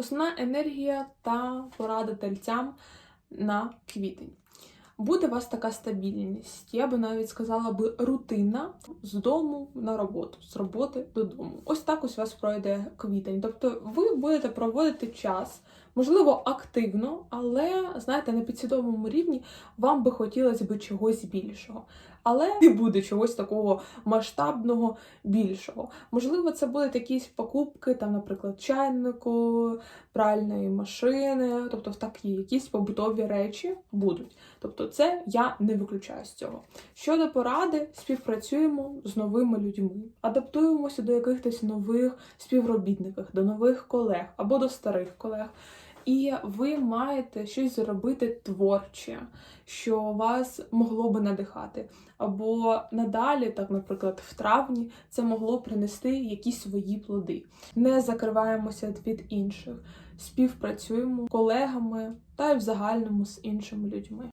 Основна енергія та порада тельцям на квітень. Буде у вас така стабільність, я би навіть сказала би рутина з дому на роботу, з роботи додому. Ось так ось у вас пройде квітень. Тобто ви будете проводити час, можливо, активно, але знаєте, на підсвідомому рівні вам би хотілося б чогось більшого. Але не буде чогось такого масштабного більшого. Можливо, це будуть якісь покупки, там, наприклад, чайнику, пральної машини, тобто такі якісь побутові речі будуть. Тобто, це я не виключаю з цього. Щодо поради, співпрацюємо з новими людьми, адаптуємося до якихось нових співробітників, до нових колег або до старих колег. І ви маєте щось зробити творче, що вас могло би надихати. Або надалі, так, наприклад, в травні, це могло принести якісь свої плоди. Не закриваємося від інших, співпрацюємо з колегами та й в загальному з іншими людьми.